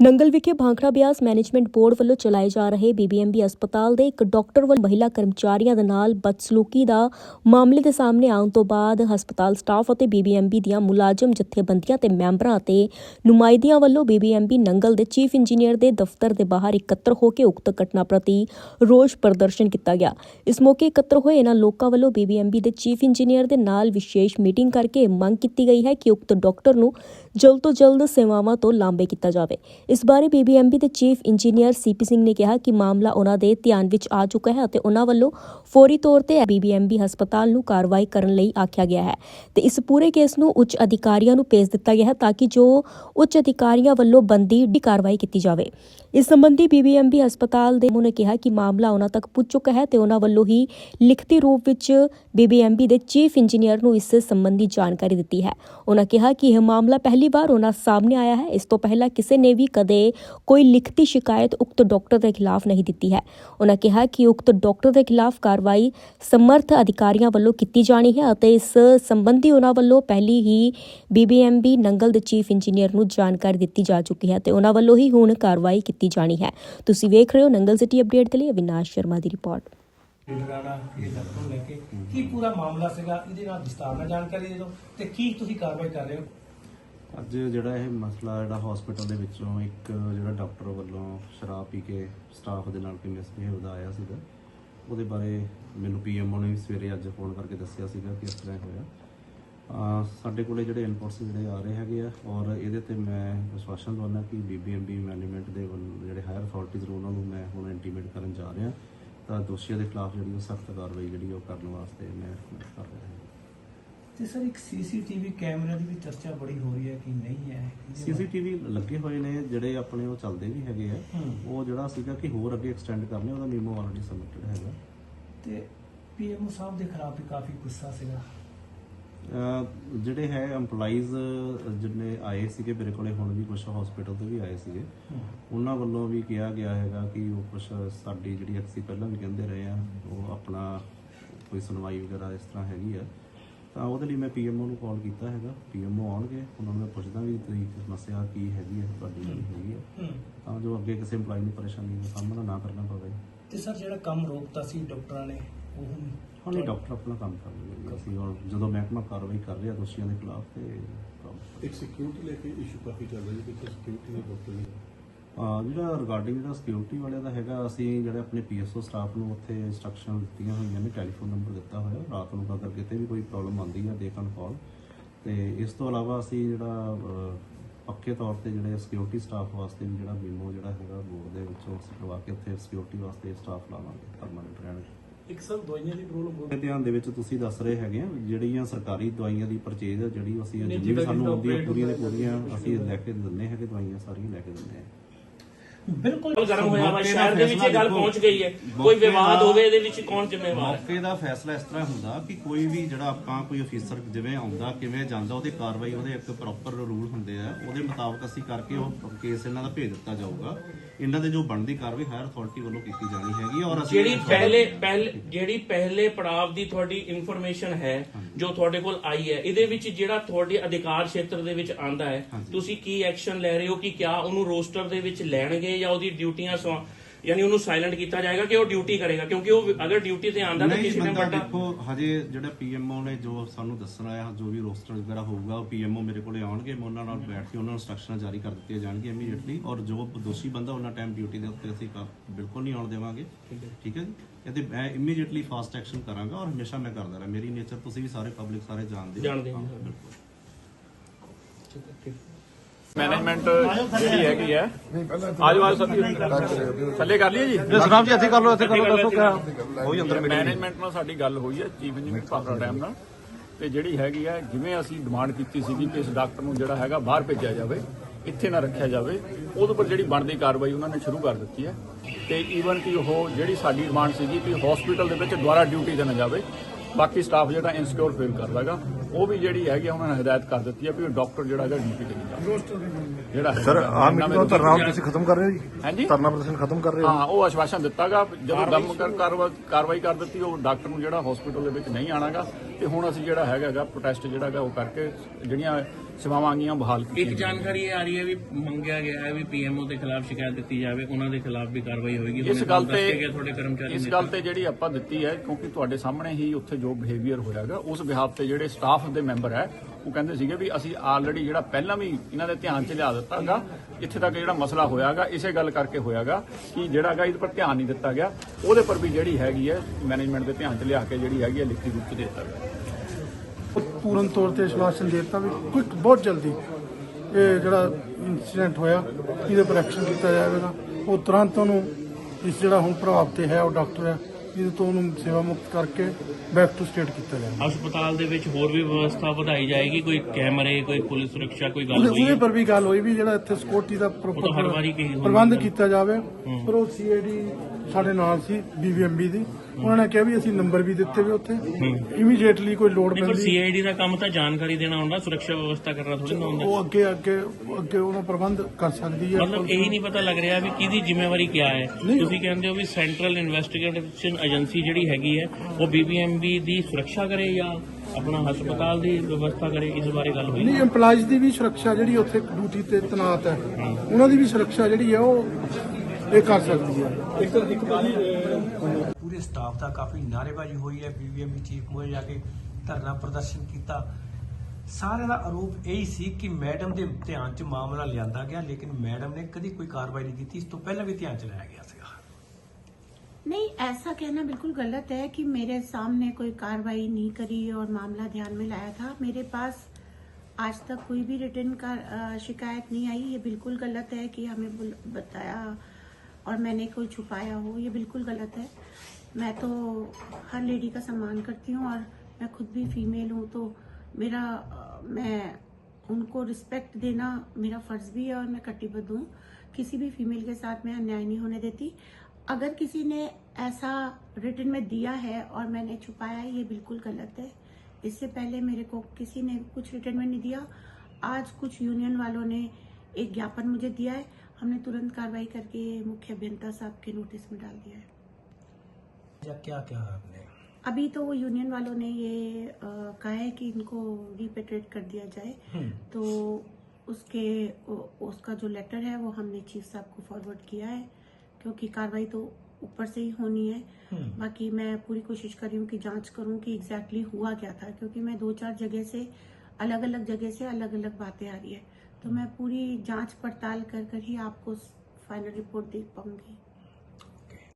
ਨੰਗਲ ਵਿਖੇ ਭਾਂਖੜਾ Beas management board ਵੱਲੋਂ ਚਲਾਏ ਜਾ ਰਹੇ ਬੀਬੀਐਮਬੀ ਹਸਪਤਾਲ ਦੇ ਇੱਕ ਡਾਕਟਰ ਵੱਲ ਮਹਿਲਾ ਕਰਮਚਾਰੀਆਂ ਦੇ ਨਾਲ ਬਦਸਲੂਕੀ ਦਾ ਮਾਮਲੇ ਦੇ ਸਾਹਮਣੇ ਆਉਣ ਤੋਂ ਬਾਅਦ ਹਸਪਤਾਲ ਸਟਾਫ ਅਤੇ ਬੀਬੀਐਮਬੀ ਦੀਆਂ ਮੁਲਾਜ਼ਮ ਜਥੇਬੰਦੀਆਂ ਤੇ ਮੈਂਬਰਾਂ ਅਤੇ ਨੁਮਾਇੰਦਿਆਂ ਵੱਲੋਂ ਬੀਬੀਐਮਬੀ ਨੰਗਲ ਦੇ ਚੀਫ ਇੰਜੀਨੀਅਰ ਦੇ ਦਫ਼ਤਰ ਦੇ ਬਾਹਰ ਇਕੱਤਰ ਹੋ ਕੇ ਉਕਤ ਘਟਨਾ ਪ੍ਰਤੀ ਰੋਸ ਪ੍ਰਦਰਸ਼ਨ ਕੀਤਾ ਗਿਆ। ਇਸ ਮੌਕੇ ਇਕੱਤਰ ਹੋਏ ਇਹਨਾਂ ਲੋਕਾਂ ਵੱਲੋਂ ਬੀਬੀਐਮਬੀ ਦੇ ਚੀਫ ਇੰਜੀਨੀਅਰ ਦੇ ਨਾਲ ਵਿਸ਼ੇਸ਼ ਮੀਟਿੰਗ ਕਰਕੇ ਮੰਗ ਕੀਤੀ ਗਈ ਹੈ ਕਿ ਉਕਤ ਡਾਕਟਰ ਨੂੰ ਜਲਦ ਤੋਂ ਜਲਦ ਸੇਵਾਵਾਂ ਤੋਂ ਲਾਂਬੇ ਕੀਤਾ ਜਾਵੇ। ਇਸ ਬਾਰੇ ਬੀਬੀਐਮਬੀ ਦੇ ਚੀਫ ਇੰਜੀਨੀਅਰ ਸੀਪੀ ਸਿੰਘ ਨੇ ਕਿਹਾ ਕਿ ਮਾਮਲਾ ਉਹਨਾਂ ਦੇ ਧਿਆਨ ਵਿੱਚ ਆ ਚੁੱਕਾ ਹੈ ਅਤੇ ਉਹਨਾਂ ਵੱਲੋਂ ਫੌਰੀ ਤੌਰ ਤੇ ਬੀਬੀਐਮਬੀ ਹਸਪਤਾਲ ਨੂੰ ਕਾਰਵਾਈ ਕਰਨ ਲਈ ਆਖਿਆ ਗਿਆ ਹੈ। ਤੇ ਇਸ ਪੂਰੇ ਕੇਸ ਨੂੰ ਉੱਚ ਅਧਿਕਾਰੀਆਂ ਨੂੰ ਭੇਜ ਦਿੱਤਾ ਗਿਆ ਹੈ ਤਾਂ ਕਿ ਜੋ ਉੱਚ ਅਧਿਕਾਰੀਆਂ ਵੱਲੋਂ ਬੰਦੀ ਦੀ ਕਾਰਵਾਈ ਕੀਤੀ ਜਾਵੇ। ਇਸ ਸੰਬੰਧੀ ਬੀਬੀਐਮਬੀ ਹਸਪਤਾਲ ਦੇ ਮੁਨੇ ਕਿਹਾ ਕਿ ਮਾਮਲਾ ਉਹਨਾਂ ਤੱਕ ਪੁੱਜ ਚੁੱਕਾ ਹੈ ਤੇ ਉਹਨਾਂ ਵੱਲੋਂ ਹੀ ਲਿਖਤੀ ਰੂਪ ਵਿੱਚ ਬੀਬੀਐਮਬੀ ਦੇ ਚੀਫ ਇੰਜੀਨੀਅਰ ਨੂੰ ਇਸ ਸੰਬੰਧੀ ਜਾਣਕਾਰੀ ਦਿੱਤੀ ਹੈ। ਉਹਨਾਂ ਕਿਹਾ ਕਿ ਇਹ ਮਾਮਲਾ ਪਹਿਲੇ ਵਾਰ ਉਹਨਾਂ ਸਾਹਮਣੇ ਆਇਆ ਹੈ। ਇਸ ਤੋਂ ਪਹਿਲਾਂ ਕਿਸੇ ਨੇ ਵੀ ਕਦੇ ਕੋਈ ਲਿਖਤੀ ਸ਼ਿਕਾਇਤ ਉਕਤ ਡਾਕਟਰ ਦੇ ਖਿਲਾਫ ਨਹੀਂ ਦਿੱਤੀ ਹੈ। ਉਹਨਾਂ ਕਿਹਾ ਕਿ ਉਕਤ ਡਾਕਟਰ ਦੇ ਖਿਲਾਫ ਕਾਰਵਾਈ ਸਮਰਥ ਅਧਿਕਾਰੀਆਂ ਵੱਲੋਂ ਕੀਤੀ ਜਾਣੀ ਹੈ ਅਤੇ ਇਸ ਸੰਬੰਧੀ ਉਹਨਾਂ ਵੱਲੋਂ ਪਹਿਲੀ ਹੀ ਬੀਬੀਐਮਬੀ ਨੰਗਲ ਦੇ ਚੀਫ ਇੰਜੀਨੀਅਰ ਨੂੰ ਜਾਣਕਾਰੀ ਦਿੱਤੀ ਜਾ ਚੁੱਕੀ ਹੈ ਤੇ ਉਹਨਾਂ ਵੱਲੋਂ ਹੀ ਹੁਣ ਕਾਰਵਾਈ ਕੀਤੀ ਜਾਣੀ ਹੈ। ਤੁਸੀਂ ਵੇਖ ਰਹੇ ਹੋ ਨੰਗਲ ਸਿਟੀ ਅਪਡੇਟ ਦੇ ਲਈ ਅਵਿਨਾਸ਼ ਸ਼ਰਮਾ ਦੀ ਰਿਪੋਰਟ। ਲਗਾਣਾ ਇਹ ਡਾਕਟਰ ਲੈ ਕੇ ਕੀ ਪੂਰਾ ਮਾਮਲਾ ਸੀਗਾ? ਇਹਦੇ ਨਾਲ ਵਿਸਤਾਰ ਨਾਲ ਜਾਣਕਾਰੀ ਦੇ ਦਿਓ ਤੇ ਕੀ ਤੁਸੀਂ ਕਾਰਵਾਈ ਕਰ ਰਹੇ ਹੋ? ਅੱਜ ਜਿਹੜਾ ਇਹ ਮਸਲਾ ਜਿਹੜਾ ਹਸਪੀਟਲ ਦੇ ਵਿੱਚੋਂ ਇੱਕ ਜਿਹੜਾ ਡਾਕਟਰ ਵੱਲੋਂ ਸ਼ਰਾਬ ਪੀ ਕੇ ਸਟਾਫ ਦੇ ਨਾਲ ਕਿਵੇਂ ਮਿਸਬਿਹੇਵ ਦਾ ਆਇਆ ਸੀਗਾ, ਉਹਦੇ ਬਾਰੇ ਮੈਨੂੰ ਪੀਐਮਓ ਨੇ ਵੀ ਸਵੇਰੇ ਅੱਜ ਫੋਨ ਕਰਕੇ ਦੱਸਿਆ ਸੀਗਾ ਕਿ ਇਸ ਤਰ੍ਹਾਂ ਹੋਇਆ। ਸਾਡੇ ਕੋਲੇ ਜਿਹੜੇ ਇਨਪੁਟਸ ਜਿਹੜੇ ਆ ਰਹੇ ਹੈਗੇ ਆ, ਔਰ ਇਹਦੇ ਤੇ ਮੈਂ ਵਿਸ਼ਵਾਸਨ ਦਵਾਨਾ ਕਿ ਬੀਬੀਐਮਬੀ ਮੈਨੇਜਮੈਂਟ ਦੇ ਵੱਲ- ਜਿਹੜੇ ਹਾਇਰ ਅਥਾਰਟੀਜ਼ ਨੇ ਉਹਨਾਂ ਨੂੰ ਮੈਂ ਹੁਣ ਇੰਟੀਮੇਟ ਕਰਨ ਜਾ ਰਿਹਾ ਤਾਂ ਦੋਸ਼ੀਆਂ ਦੇ ਖਿਲਾਫ ਜਿਹੜੀ ਉਹ ਸਖਤ ਕਾਰਵਾਈ ਜਿਹੜੀ ਉਹ ਕਰਨ ਵਾਸਤੇ ਮੈਂ ਕਰ ਰਿਹਾ ਹਾਂ। ਤੇ ਸਰ ਇੱਕ ਸੀਸੀਟੀਵੀ ਕੈਮਰੇ ਦੀ ਵੀ ਚਰਚਾ ਬੜੀ ਹੋ ਰਹੀ ਹੈ ਕਿ ਨਹੀਂ ਹੈ ਸੀਸੀਟੀਵੀ ਲੱਗੇ ਹੋਏ ਨੇ ਜਿਹੜੇ ਆਪਣੇ ਉਹ ਚੱਲਦੇ ਵੀ ਹੈਗੇ ਆ। ਉਹ ਜਿਹੜਾ ਸੀਗਾ ਕਿ ਹੋਰ ਅੱਗੇ ਐਕਸਟੈਂਡ ਕਰਨੇ ਉਹਦਾ ਮੀਮੋ ਆਲਰੇਡੀ ਸਬਮਿਟਡ ਹੈਗਾ। ਤੇ ਪੀਐਮਓ ਸਾਹਿਬ ਦੇ ਖਿਲਾਫ ਵੀ ਕਾਫੀ ਗੁੱਸਾ ਸੀਗਾ। ਜਿਹੜੇ ਹੈ EMPLOYEES ਜਿਹਨੇ ਆਏ ਸੀਗੇ ਮੇਰੇ ਕੋਲੇ ਹੁਣ ਵੀ ਕੁਝ ਹਸਪੀਟਲ ਤੋਂ ਵੀ ਆਏ ਸੀਗੇ। ਉਹਨਾਂ ਵੱਲੋਂ ਵੀ ਕਿਹਾ ਗਿਆ ਹੈਗਾ ਕਿ ਉਹ ਕੁਝ ਸਾਡੀ ਜਿਹੜੀ ਅਸੀਂ ਪਹਿਲਾਂ ਵੀ ਕਹਿੰਦੇ ਰਹੇ ਆ ਉਹ ਆਪਣਾ ਕੋਈ ਸੁਣਵਾਈ ਵਗੈਰਾ ਇਸ ਤਰ੍ਹਾਂ ਹੈਗੀ ਆ। ਤਾਂ ਉਹਦੇ ਲਈ ਮੈਂ ਪੀਐਮਓ ਨੂੰ ਕਾਲ ਕੀਤਾ ਹੈਗਾ। ਪੀਐਮਓ ਆਉਣਗੇ ਉਹਨਾਂ ਨੂੰ ਮੈਂ ਪੁੱਛਦਾ ਵੀ ਤੁਸੀਂ ਸਮੱਸਿਆ ਕੀ ਹੈਗੀ ਹੈ ਤੁਹਾਡੀ ਜਿਹੜੀ ਹੈਗੀ ਹੂੰ। ਤਾਂ ਜੋ ਅੱਗੇ ਕਿਸੇ EMPLOYEE ਨੂੰ ਪਰੇਸ਼ਾਨੀ ਦਾ ਸਾਹਮਣਾ ਨਾ ਕਰਨਾ ਪਵੇ। ਤੇ ਸਰ ਜਿਹੜਾ ਕੰਮ ਰੋਕਤਾ ਸੀ ਡਾਕਟਰਾਂ ਨੇ ਉਹ ਹੁਣ ਹੁਣ ਇਹ ਡਾਕਟਰ ਆਪਣਾ ਕੰਮ ਕਰ ਰਹੇ ਨੇ। ਅਸੀਂ ਹੁਣ ਜਦੋਂ ਮਹਿਕਮਾ ਕਾਰਵਾਈ ਕਰ ਰਿਹਾ ਦੋਸ਼ੀਆਂ ਦੇ ਖਿਲਾਫ ਤੇ ਇੱਕ ਸਿਕਿਉਰਿਟੀ ਲੈ ਕੇ ਇਸ਼ੂ ਕਾਫੀ ਚੱਲ ਰਿਹਾ ਜੀ ਕਿ ਸਿਕਿਉਰਿਟੀ ਦੇ ਡਾਕਟਰ ਨੇ। ਜਿਹੜਾ ਰਿਗਾਰਡਿੰਗ ਜਿਹੜਾ ਸਿਕਿਉਰਿਟੀ ਵਾਲਿਆਂ ਦਾ ਹੈਗਾ ਅਸੀਂ ਜਿਹੜੇ ਆਪਣੇ ਪੀਐਸਓ ਸਟਾਫ ਨੂੰ ਉੱਥੇ ਇਨਸਟਰਕਸ਼ਨ ਦਿੱਤੀਆਂ ਹੋਈਆਂ ਨੇ ਟੈਲੀਫੋਨ ਨੰਬਰ ਦਿੱਤਾ ਹੋਇਆ ਰਾਤ ਨੂੰ ਅਗਰ ਕਿਤੇ ਵੀ ਕੋਈ ਪ੍ਰੋਬਲਮ ਆਉਂਦੀ ਹੈ ਦੇ ਕਨ ਕਾਲ ਤੇ ਇਸ ਤੋਂ ਇਲਾਵਾ ਅਸੀਂ ਜਿਹੜਾ ਪੱਕੇ ਤੌਰ ਤੇ ਜਿਹੜੇ ਸਿਕਿਉਰਿਟੀ ਸਟਾਫ ਵਾਸਤੇ ਵੀ ਜਿਹੜਾ ਮੀਮੋ ਜਿਹੜਾ ਹੈਗਾ ਬੋਰਡ ਦੇ ਵਿੱਚੋਂ ਕਰਵਾ ਕੇ ਉੱਥੇ ਸਿਕਿਉਰਿਟੀ ਵਾਸਤੇ ਸਟਾਫ ਲਾਵਾਂਗੇ ਪਰਮਾਨੈਂਟ ਰਹਿਣਗੇ ਇੱਕ ਸਰ ਦਵਾਈਆਂ ਦੀ ਪ੍ਰੋਬਲਮ ਦੇ ਧਿਆਨ ਦੇ ਵਿੱਚ ਤੁਸੀਂ ਦੱਸ ਰਹੇ ਹੈਗੇ ਆ ਜਿਹੜੀਆਂ ਸਰਕਾਰੀ ਦਵਾਈਆਂ ਦੀ ਪਰਚੇਜ਼ ਜਿਹੜੀ ਅਸੀਂ ਜਿੰਨੀ ਵੀ ਸਾਨੂੰ ਆਉਂਦੀਆਂ operate ਪੂਰੀਆਂ ਦੇ ਪੂਰੀਆਂ ਅਸੀਂ ਲੈ ਕੇ ਦਿੰਦੇ ਹੈਗੇ ਦਵਾਈਆਂ ਸਾਰੀਆਂ ਲੈ ਕੇ ਦਿੰਦੇ ਆ। ਬਿਲਕੁਲ। ਗਰਮ ਹੋਇਆ ਵਾ ਸ਼ਹਿਰ ਦੇ ਵਿੱਚ ਇਹ ਗੱਲ ਪਹੁੰਚ ਗਈ ਹੈ। ਕੋਈ ਵਿਵਾਦ ਹੋਵੇ ਇਹਦੇ ਵਿੱਚ ਕੌਣ ਜ਼ਿੰਮੇਵਾਰ ਹੈ? ਮੌਕੇ ਦਾ ਫੈਸਲਾ ਇਸ ਤਰ੍ਹਾਂ ਹੁੰਦਾ ਕਿ ਕੋਈ ਵੀ ਜਿਹੜਾ ਆਪਾਂ ਕੋਈ ਅਫੀਸਰ ਜਿਵੇਂ ਆਉਂਦਾ ਕਿਵੇਂ ਜਾਂਦਾ ਉਹਦੀ ਕਾਰਵਾਈ ਉਹਦੇ ਇੱਕ ਪ੍ਰੋਪਰ ਰੂਲ ਹੁੰਦੇ ਆ ਉਹਦੇ ਮੁਤਾਬਕ ਅਸੀਂ ਕਰਕੇ ਉਹ ਕੇਸ ਇਹਨਾਂ ਦਾ ਭੇਜ ਦਿੱਤਾ ਜਾਊਗਾ। ਇਹਨਾਂ ਦੇ ਜੋ ਬਣਦੀ ਕਾਰਵਾਈ ਹਾਇਰ ਅਥਾਰਟੀ ਵੱਲੋਂ ਕੀਤੀ ਜਾਣੀ ਹੈਗੀ ਔਰ ਅਸੀਂ ਜਿਹੜੀ ਪਹਿਲੇ ਪਹਿਲੇ ਜਿਹੜੀ ਪਹਿਲੇ ਪੜਾਵ ਦੀ ਤੁਹਾਡੀ ਇਨਫੋਰਮੇਸ਼ਨ ਹੈ ਜੋ ਤੁਹਾਡੇ ਕੋਲ ਆਈ ਹੈ ਇਹਦੇ ਵਿੱਚ ਜਿਹੜਾ ਤੁਹਾਡੇ ਅਧਿਕਾਰ ਖੇਤਰ ਦੇ ਵਿੱਚ ਆਂਦਾ ਹੈ ਤੁਸੀਂ ਕੀ ਐਕਸ਼ਨ ਲੈ ਰਹੇ ਹੋ ਕਿ ਕਿਆ ਉਹਨੂੰ ਰੋਸਟਰ ਦੇ ਵਿੱਚ ਲੈਣਗੇ ਜਾਂ ਉਹਦੀ ਡਿਊਟੀਆਂ ਸੌ- ਯਾਨੀ ਉਹਨੂੰ ਸਾਇਲੈਂਟ ਕੀਤਾ ਜਾਏਗਾ ਕਿ ਉਹ ਡਿਊਟੀ ਕਰੇਗਾ ਕਿਉਂਕਿ ਉਹ ਅਗਰ ਡਿਊਟੀ ਤੇ ਆਂਦਾ ਤਾਂ ਕਿਸੇ ਨੇ ਬੰਦਾ ਵੱਡਾ ਦੇਖੋ ਹਜੇ ਜਿਹੜਾ ਪੀਐਮਓ ਨੇ ਜੋ ਸਾਨੂੰ ਦੱਸਣਾ ਹੈ ਜੋ ਵੀ ਰੋਸਟਰ ਵਗੈਰਾ ਹੋਊਗਾ ਉਹ ਪੀਐਮਓ ਮੇਰੇ ਕੋਲੇ ਆਉਣਗੇ ਮੈਂ ਉਹਨਾਂ ਨਾਲ ਬੈਠ ਕੇ ਉਹਨਾਂ ਨੂੰ ਇਨਸਟਰਕਸ਼ਨਾਂ ਜਾਰੀ ਕਰ ਦਿੱਤੀਆਂ ਜਾਣਗੀਆਂ ਇਮੀਡੀਏਟਲੀ ਔਰ ਜੋ ਦੋਸ਼ੀ ਬੰਦਾ ਉਹਨਾਂ ਟਾਈਮ ਡਿਊਟੀ ਦੇ ਉੱਤੇ ਅਸੀਂ ਬਿਲਕੁਲ ਨਹੀਂ ਆਉਣ ਦੇਵਾਂਗੇ। ਠੀਕ ਹੈ ਜੀ। ਇਹਦੇ ਮੈਂ ਇਮੀਡੀਏਟਲੀ ਫਾਸਟ ਐਕਸ਼ਨ ਕਰਾਂਗਾ ਔਰ ਹਮੇਸ਼ਾ ਮੈਂ ਕਰਦਾ ਰਹਾ। ਮੇਰੀ ਨੇਚਰ ਤੁਸੀਂ ਵੀ ਸਾਰੇ ਪਬਲਿਕ ਸਾਰੇ ਜਾਣਦੇ ਹੋ। ਜਾਣਦੇ ਹੋ। ਹਾਂ, ਬਿਲਕੁਲ। ਮੈਨੇਜਮੈਂਟ ਜਿਹੜੀ ਹੈਗੀ ਹੈ। ਆਜੋ ਆਜੋ ਸਭ ਥੱਲੇ ਕਰ ਲਈਏ ਜੀ। ਜਨਾਬ ਜੀ ਇੱਥੇ ਕਰ ਲਓ ਇੱਥੇ ਕਰ ਲਓ ਦੱਸੋ ਕਿਆ। ਹੋਈ ਅੰਦਰ ਮੈਨੇਜਮੈਂਟ ਨਾਲ ਸਾਡੀ ਗੱਲ ਹੋਈ ਹੈ ਚੀਫ ਇੰਜੀਨੀਅਰ ਪਾਪਰਾ ਡੈਮ ਨਾਲ। ਤੇ ਜਿਹੜੀ ਹੈਗੀ ਹੈ ਜਿਵੇਂ ਅਸੀਂ ਡਿਮਾਂਡ ਕੀਤੀ ਸੀਗੀ ਕਿ ਇਸ ਡਾਕਟਰ ਨੂੰ ਜਿਹੜਾ ਹੈਗਾ ਬਾਹਰ ਭੇਜਿਆ ਜਾਵੇ ਇੱਥੇ ਨਾ ਰੱਖਿਆ ਜਾਵੇ ਉਹਦੇ ਉੱਪਰ ਜਿਹੜੀ ਬਣਦੀ ਕਾਰਵਾਈ ਉਹਨਾਂ ਨੇ ਸ਼ੁਰੂ ਕਰ ਦਿੱਤੀ ਹੈ। ਤੇ ਈਵਨ ਕਿ ਉਹ ਜਿਹੜੀ ਸਾਡੀ ਡਿਮਾਂਡ ਸੀਗੀ ਕਿ ਹਸਪੀਟਲ ਦੇ ਵਿੱਚ ਦੁਬਾਰਾ ਡਿਊਟੀ ਨਾ ਜਾਵੇ ਬਾਕੀ ਸਟਾਫ ਜਿਹੜਾ ਇਨਸਿਕਿਉਰ ਫੀਲ ਕਰਦਾਗਾ ਉਹ ਵੀ ਜਿਹੜੀ ਹੈਗੀ ਆ ਉਹਨਾਂ ਨੇ ਹਦਾਇਤ ਕਰ ਦਿੱਤੀ ਹੈ ਕਿ ਡਾਕਟਰ ਜਿਹੜਾ ਹੈਗਾ ਡਿਊਟੀ ਤੇ ਨਹੀਂ ਜਿਹੜਾ ਸਰ ਆਹ ਮੀਟਿੰਗ ਦਾ ਧਰਨਾ ਹੁਣ ਤੁਸੀਂ ਖਤਮ ਕਰ ਰਹੇ ਹੋ ਜੀ? ਹਾਂਜੀ? ਧਰਨਾ ਪ੍ਰਦਰਸ਼ਨ ਖਤਮ ਕਰ ਰਹੇ ਹੋ? ਹਾਂ ਉਹ ਆਸ਼ਵਾਸਨ ਦਿੱਤਾਗਾ ਜਦੋਂ ਦਮ ਕਰ ਕਾਰਵਾ- ਕਾਰਵਾਈ ਕਰ ਦਿੱਤੀ ਉਹ ਡਾਕਟਰ ਨੂੰ ਜਿਹੜਾ ਹਸਪੀਟਲ ਦੇ ਵਿੱਚ ਨਹੀਂ ਆਣਾਗਾ ਤੇ ਹੁਣ ਅਸੀਂ ਜਿਹੜਾ ਹੈਗਾਗਾ ਪ੍ਰੋਟੈਸਟ ਜਿਹੜਾਗਾ ਉਹ ਕਰਕੇ ਜਿਹੜੀਆਂ ਸੇਵਾਵਾਂ ਆਗੀਆਂ ਬਹਾਲ ਇੱਕ ਕੀਤੀਆਂ ਜਾਣਕਾਰੀ ਇਹ ਆ ਰਹੀ ਹੈ ਵੀ ਮੰਗਿਆ ਗਿਆ ਹੈ ਵੀ ਪੀਐਮਓ ਦੇ ਖਿਲਾਫ ਸ਼ਿਕਾਇਤ ਦਿੱਤੀ ਜਾਵੇ ਉਹਨਾਂ ਦੇ ਖਿਲਾਫ ਵੀ ਕਾਰਵਾਈ ਹੋਏਗੀ। ਇਸ ਹੁਣੇ ਗੱਲ ਦੱਸ ਕੇ ਤੇ ਤੁਹਾਡੇ ਕਰਮਚਾਰੀ ਇਸ ਨੇ। ਗੱਲ ਤੇ ਜਿਹੜੀ ਆਪਾਂ ਦਿੱਤੀ ਹੈ ਕਿਉਂਕਿ ਤੁਹਾਡੇ ਸਾਹਮਣੇ ਹੀ ਉੱਥੇ ਜੋ ਬਿਹੇਵੀਅਰ ਹੋਇਆਗਾ, ਉਸ ਬਿਹਾਫ ਤੇ ਜਿਹੜੇ ਸਟਾਫ ਦੇ ਮੈਂਬਰ ਹੈ, ਉਹ ਕਹਿੰਦੇ ਸੀਗੇ ਵੀ ਅਸੀਂ ਆਲਰੇਡੀ ਜਿਹੜਾ ਪਹਿਲਾਂ ਵੀ ਇਹਨਾਂ ਦੇ ਧਿਆਨ 'ਚ ਲਿਆ ਦਿੱਤਾਗਾ, ਇੱਥੇ ਤੱਕ ਜਿਹੜਾ ਮਸਲਾ ਹੋਇਆਗਾ, ਇਸੇ ਗੱਲ ਕਰਕੇ ਹੋਇਆਗਾ ਕਿ ਜਿਹੜਾਗਾ ਇਹਦੇ ਪਰ ਧਿਆਨ ਨਹੀਂ ਦਿੱਤਾ ਗਿਆ, ਉਹਦੇ ਪਰ ਵੀ ਜਿਹੜੀ ਹੈਗੀ ਹੈ ਮੈਨੇਜਮੈਂਟ ਦੇ ਧਿਆਨ 'ਚ ਲਿਆ ਕੇ ਜਿਹੜੀ ਹੈਗੀ ਹੈ ਲਿਖਤੀ ਰੂਪ 'ਚ ਦੇ ਦਿੱਤਾ ਗਿਆ। ਪੂਰਨ ਤੌਰ ਤੇ ਆਸ਼ਵਾਸਨ ਦੇ ਦਿੱਤਾ ਵੀ ਕੁਇਕ ਬਹੁਤ ਜਲਦੀ ਇਹ ਜਿਹੜਾ ਇਨਸੀਡੈਂਟ ਹੋਇਆ, ਇਹਦੇ ਪਰ ਐਕਸ਼ਨ ਕੀਤਾ ਜਾਵੇਗਾ। ਉਹ ਤੁਰੰਤ ਉਹਨੂੰ, ਇਸ ਜਿਹੜਾ ਹੁਣ ਪ੍ਰਭਾਵ ਤੇ ਹੈ, ਉਹ ਡਾਕਟਰ ਹੈ ਇਹਦੇ ਤੋਂ ਉਹਨੂੰ ਸੇਵਾ ਮੁਕਤ ਕਰਕੇ ਬੈਕ ਟੂ ਸਟੇਟ ਕੀਤਾ ਜਾਵੇਗਾ ਹਸਪਤਾਲ ਦੇ ਵਿੱਚ ਹੋਰ ਵੀ ਵਿਵਸਥਾ ਵਧਾਈ ਜਾਏਗੀ? ਕੋਈ ਕੈਮਰੇ ਕੋਈ ਪੁਲਿਸ ਸੁਰੱਖਿਆ ਕੋਈ ਗੱਲ ਹੋਈ ਉਹਦੇ ਪਰ ਵੀ ਗੱਲ ਹੋਈ ਵੀ ਜਿਹੜਾ ਇੱਥੇ ਸਿਕਿਉਰਿਟੀ ਦਾ ਪ੍ਰੋਪਰ ਪ੍ਰਬੰਧ। ਕੀਤਾ ਜਾਵੇ। ਪਰ ਉਹ ਸੀਆਈਡੀ ਸਾਡੇ ਨਾਲ ਸੀ ਬੀਬੀਐਮਬੀ ਦੀ। ਉਹਨਾਂ ਨੇ ਕਿਹਾ ਵੀ ਅਸੀਂ ਨੰਬਰ ਵੀ ਦਿੱਤੇ ਵੀ ਉੱਥੇ। ਇਮੀਡੀਏਟਲੀ ਕੋਈ ਲੋੜ ਨਹੀਂ ਪਰ ਪੈਂਦੀ ਸੀਆਈਡੀ ਦਾ ਕੰਮ ਤਾਂ ਜਾਣਕਾਰੀ ਦੇਣਾ ਹੁੰਦਾ ਸੁਰੱਖਿਆ ਵਿਵਸਥਾ ਕਰਨਾ ਥੋੜੀ ਨਾ ਹੁੰਦਾ। ਉਹ ਅੱਗੇ ਅੱਗੇ ਅੱਗੇ ਉਹਨੂੰ ਪ੍ਰਬੰਧ ਕਰ ਸਕਦੀ ਹੈ। ਮਤਲਬ ਇਹੀ ਨਹੀਂ ਪਤਾ ਲੱਗ ਰਿਹਾ ਵੀ ਕਿਹਦੀ ਜ਼ਿੰਮੇਵਾਰੀ ਕੀ ਹੈ। ਤੁਸੀਂ ਕਹਿੰਦੇ ਹੋ ਵੀ ਸੈਂਟਰਲ ਇਨਵੈਸਟੀਗੇਸ਼ਨ ਏਜੰਸੀ ਜਿਹੜੀ ਹੈਗੀ ਹੈ ਉਹ ਬੀਬੀਐਮਬੀ ਦੀ ਸੁਰੱਖਿਆ ਕਰੇ ਜਾਂ ਆਪਣਾ ਹਸਪਤਾਲ ਦੀ ਵਿਵਸਥਾ ਕਰੇ ਇਸ ਬਾਰੇ ਗੱਲ ਹੋਈ। ਨਹੀਂ EMPLOYEES ਦੀ ਵੀ ਸੁਰੱਖਿਆ ਜਿਹੜੀ ਉੱਥੇ ਡਿਊਟੀ ਤੇ ਤੈਨਾਤ ਹੈ। ਉਹਨਾਂ ਦੀ ਵੀ ਸੁਰੱਖਿਆ ਜਿਹੜੀ ਹੈ ਉਹ ਇਹ ਕਰ ਸਕਦੀ ਹੈ ਪੂਰੇ ਸਟਾਫ ਦਾ ਕਾਫੀ ਨਾਅਰੇਬਾਜ਼ੀ ਹੋਈ ਹੈ ਬੀਬੀਐਮਬੀ ਚੀਫ ਮੋਏ ਜਾ ਕੇ ਧਰਨਾ ਪ੍ਰਦਰਸ਼ਨ ਕੀਤਾ ਸਾਰਿਆਂ ਦਾ ਆਰੋਪ ਇਹੀ ਸੀ ਕਿ ਮੈਡਮ ਦੇ ਧਿਆਨ 'ਚ ਮਾਮਲਾ ਲਿਆਂਦਾ ਗਿਆ ਲੇਕਿਨ ਮੈਡਮ ਨੇ ਕਦੀ ਕੋਈ ਕਾਰਵਾਈ ਨਹੀਂ ਕੀਤੀ ਇਸ ਤੋਂ ਪਹਿਲਾਂ ਵੀ ਧਿਆਨ 'ਚ ਲਾਇਆ ਗਿਆ ਸੀਗਾ नहीं ऐसा कहना बिल्कुल गलत है कि मेरे सामने कोई कार्रवाई नहीं करी और मामला ध्यान में लाया था मेरे पास आज तक कोई भी रिटर्न का अ, शिकायत नहीं आई ये बिल्कुल गलत है कि हमें बुल- बताया और मैंने कोई छुपाया हो, ये बिल्कुल गलत है। मैं तो हर लेडी का सम्मान करती हूँ और मैं खुद भी फीमेल हूँ तो मेरा, मैं उनको रिस्पेक्ट देना मेरा फ़र्ज़ भी है और मैं कटिबद्ध हूँ। किसी भी फीमेल के साथ मैं अन्याय नहीं होने देती। अगर किसी ने ऐसा रिटर्न में दिया है और मैंने छुपाया, ये बिल्कुल गलत है। इससे पहले मेरे को किसी ने कुछ रिटर्न में नहीं दिया। आज कुछ यूनियन वालों ने एक ज्ञापन मुझे दिया है। हमने तुरंत कार्रवाई करके मुख्य अभियंता साहब के नोटिस में डाल दिया है। क्या क्या आपने? अभी तो वो यूनियन वालों ने ये कहा है कि इनको रिपेट्रेट कर दिया जाए। तो उसके उसका जो लेटर है वो हमने चीफ साहब को फॉरवर्ड किया है क्योंकि कार्रवाई तो ऊपर से ही होनी है। बाकी मैं पूरी कोशिश कर रही हूँ कि जाँच करूँ कि एग्जैक्टली हुआ क्या था क्योंकि मैं दो चार जगह से अलग अलग जगह से अलग अलग बातें आ रही है। तो मैं पूरी जांच पड़ताल कर कर ही आपको फाइनल रिपोर्ट देख पाऊंगी